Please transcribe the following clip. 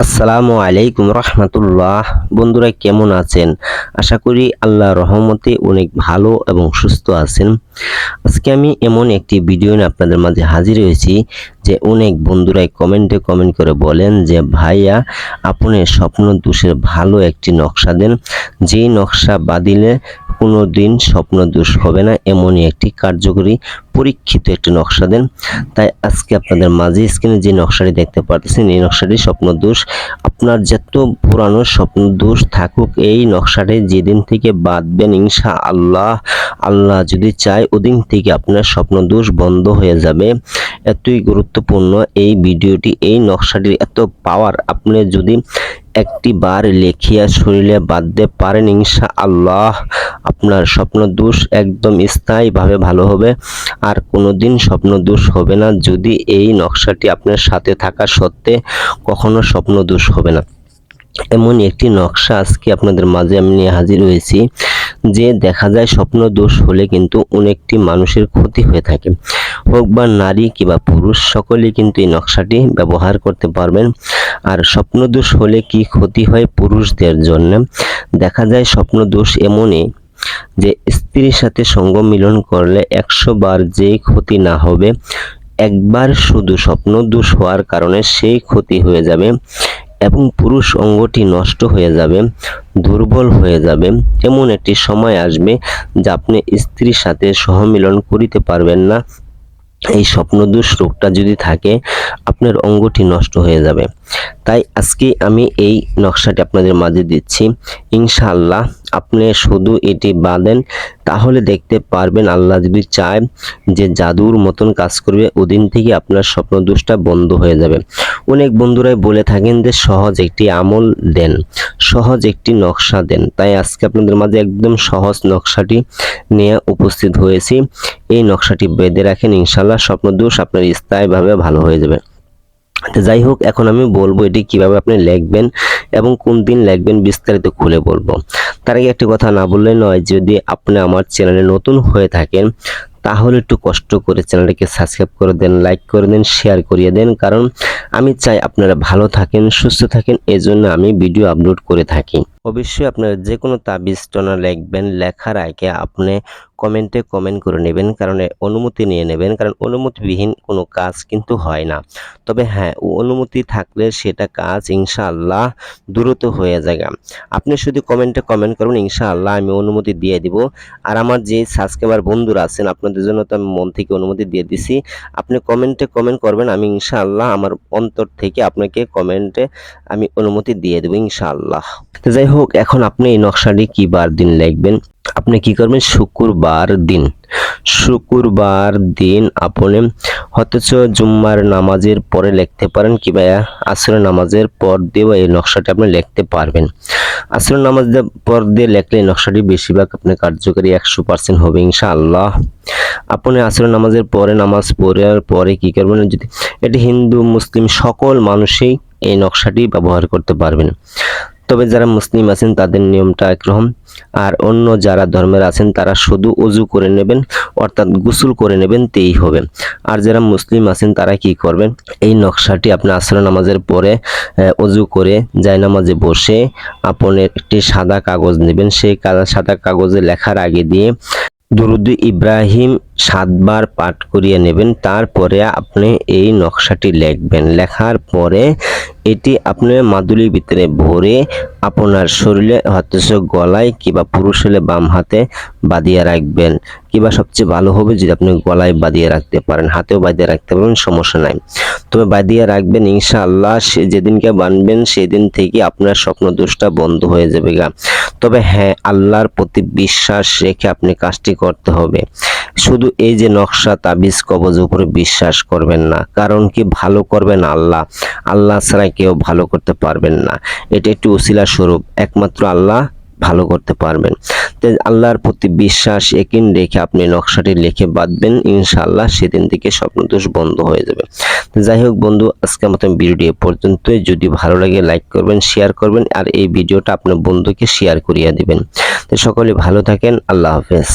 আসসালামু আলাইকুম রহমতুল্লাহ। বন্ধুরা কেমন আছেন? আশা করি আল্লাহ রহমতে অনেক ভালো এবং সুস্থ আছেন। আজকে আমি এমন একটি ভিডিও নিয়ে আপনাদের মাঝে হাজির হয়েছি যে অনেক বন্ধুরাই কমেন্টে কমেন্ট করে বলেন যে, ভাইয়া, আপনি স্বপ্ন দোষের ভালো একটি নকশা দেন। যেই নকশা বাদিলে কোনো দিন স্বপ্ন দোষ হবে না, এমনই একটি কার্যকরী, পরীক্ষিত একটি নকশা দেন। তাই আজকে আপনাদের মাঝে স্ক্রিনে যে নকশাটি দেখতে পারতেছেন, এই নকশাটি স্বপ্ন দোষ। আপনার যত পুরানো স্বপ্ন দোষ থাকুক, এই নকশাটি যেদিন থেকে বাঁধবেন ইনশা আল্লাহ আল্লাহ যদি চায় ওদিন থেকে আপনার স্বপ্ন দোষ বন্ধ হয়ে যাবে। এতই গুরুত্বপূর্ণ এই ভিডিওটি, এই নকশাটির এত পাওয়ার আপনি যদি একটি বার লেখিয়া শরীরে বাঁধতে পারেন ইনশা আল্লাহ আপনার স্বপ্ন দোষ একদম স্থায়ীভাবে ভালো হবে। আর কোনোদিন স্বপ্ন দোষ হবে না যদি এই নকশাটি আপনার সাথে থাকা সত্ত্বে কখনো স্বপ্ন দোষ হবে না। এমনই একটি নকশা আজকে আপনাদের মাঝে আমি নিয়ে হাজির হয়েছি। যে দেখা যায় স্বপ্ন দোষ হলে কিন্তু অনেকটি মানুষের ক্ষতি হয়ে থাকে। হোক বা নারী কিংবা পুরুষ, সকলেই কিন্তু এই নকশাটি ব্যবহার করতে পারবেন। আর স্বপ্ন দোষ হলে কি ক্ষতি হয় পুরুষদের জন্য? দেখা যায় স্বপ্ন দোষ এমনই যে, স্ত্রীর সাথে সঙ্গ মিলন করলে একশো বার যে ক্ষতি না হবে, একবার শুধু স্বপ্ন দোষ হওয়ার কারণে সেই ক্ষতি হয়ে যাবে। এবং পুরুষ অঙ্গটি নষ্ট হয়ে যাবে, দুর্বল হয়ে যাবে। এমন একটি সময় আসবে যা আপনি স্ত্রীর সাথে সহমিলন করিতে পারবেন না। এই স্বপ্নদোষ রোগটা যদি থাকে, আপনার অঙ্গটি নষ্ট হয়ে যাবে। তাই আজকে আমি এই নকশাটি আপনাদের মাঝে দিচ্ছি। ইনশাআল্লাহ আপনি শুধু এটি বাঁধেন, তাহলে দেখতে পারবেন আল্লাহ যদি চায় যে জাদুর মতন কাজ করবে, ওদিন থেকে আপনার স্বপ্নদোষটা বন্ধ হয়ে যাবে। অনেক বন্ধুরাই বলে থাকেন যে, সহজ একটি আমল দেন, সহজ একটি নকশা দেন। তাই আজকে আপনাদের মাঝে একদম সহজ নকশাটি নিয়ে উপস্থিত হয়েছি। এই নকশাটি বেঁধে রাখেন ইনশাল্লাহ স্বপ্নদোষ আপনার স্থায়ীভাবে ভালো হয়ে যাবে। যাই হোক, এখন আমি বলব এটি কীভাবে আপনি লিখবেন এবং কোন দিন লিখবেন বিস্তারিত খুলে বলব। তার আগে একটি কথা না বললে নয়, যদি আপনি আমার চ্যানেলে নতুন হয়ে থাকেন, তাহলে একটু কষ্ট করে চ্যানেলটিকে সাবস্ক্রাইব করে দেন, লাইক করে দেন, শেয়ার করিয়ে দেন, কারণ আমি চাই আপনারা ভালো থাকেন, সুস্থ থাকেন, এজন্য আমি ভিডিও আপলোড করে থাকি। অবশ্যই আপনারা যে কোনো তাবিজ টনা লিখবেন, লেখার আগে আপনি কমেন্টে কমেন্ট করে নেবেন, কারণ অনুমতি নিয়ে নেবেন, কারণ অনুমতিবিহীন কোনো কাজ কিন্তু হয় না। তবে হ্যাঁ অনুমতি থাকলে সেটা কাজ ইনশাআল্লাহ দ্রুত হয়ে যায় আপনি শুধু কমেন্টে কমেন্ট করুন, ইনশাআল্লাহ আমি অনুমতি দিয়ে দিব। আর আমার যে সাবস্ক্রাইবার বন্ধুরা আছেন, আপনাদের জন্য তো আমি মন থেকে অনুমতি দিয়ে দিছি, আপনি কমেন্টে কমেন্ট করবেন, আমি ইনশাআল্লাহ আমার অন্তর থেকে আপনাকে কমেন্টে আমি অনুমতি দিয়ে দেবো ইনশাআল্লাহ। তো যাই হোক এখন আপনি এই নকশাটি কি বার দিন লিখবেন? আপনি কি করবেন? শুক্রবার দিন। শুক্রবার দিন আপনি অথচ জুম্মার নামাজের পরে লিখতে পারেন কিংবা আসরের নামাজের পর দিয়েও এই নকশাটি আপনি লিখতে পারবেন। আসরের নামাজের পর দিয়ে লিখলে এই নকশাটি বেশিরভাগ আপনার কার্যকরী একশো পার্সেন্ট হবে ইনশাআল্লাহ। আপনি আসরের নামাজের পরে, নামাজ পড়ার পরে কি করবেন? যদি এটি হিন্দু, মুসলিম সকল মানুষই এই নকশাটি ব্যবহার করতে পারবেন। তবে যারা মুসলিম আছেন, তাদের নিয়মটা একরকম। আর অন্য যারা ধর্মের আছেন, তারা শুধু অজু করে নেবেন, অর্থাৎ গোসল করে নেবেন, তেই হবে। আর যারা মুসলিম আছেন, তারা কি করবেন এই নকশাটি আপনি আসর নামাজের পরে অজু করে যায় নামাজে বসে আপনি একটি সাদা কাগজ নেবেন। সেই সাদা কাগজে লেখার আগে দিয়ে দুরুদ ইব্রাহিম সাতবার পাঠ করিয়ে নেবেন, তারপরে আপনি এই নকশাটি লিখবেন। লেখার পরে এটি আপনি মাদুলির ভিতরে ভরে আপনার শরীরে হয়তো গলায় কিংবা পুরুষ হলে বাম হাতে বাঁধিয়ে রাখবেন। কিংবা সবচেয়ে ভালো হবে যদি আপনি গলায় বাঁধিয়ে রাখতে পারেন। হাতেও বাঁধিয়ে রাখতে পারেন সমস্যা নাই। তবে বাঁধিয়ে রাখবেন, ইনশাআল্লাহ, সে যেদিনকে বানবেন সেদিন থেকে আপনার স্বপ্ন দোষটা বন্ধ হয়ে যাবে গা। তবে হ্যাঁ আল্লাহর প্রতি বিশ্বাস রেখে আপনি কাজটি করতে হবে। শুধু এই যে নকশা, তাবিজ, কবজ উপরে বিশ্বাস করবেন না। কারণ কি ভালো করবেন আল্লাহ? আল্লাহ ছাড়া কেউ ভালো করতে পারবেন না। এটা একটি উসিলা স্বরূপ। একমাত্র আল্লাহ ভালো করতে পারবেন। আল্লাহর প্রতি বিশ্বাস একিন রেখে আপনি নকশাটি লিখে বাঁধবেন, ইনশাআল্লাহ সেদিন থেকে স্বপ্নদোষ বন্ধ হয়ে যাবে। যাই হোক বন্ধু আজকে মতন ভিডিওটি এ পর্যন্তই। যদি ভালো লাগে লাইক করবেন, শেয়ার করবেন, আর এই ভিডিওটা আপনার বন্ধুকে শেয়ার করিয়ে দিবেন। তো সকলে ভালো থাকেন, আল্লাহ হাফেজ।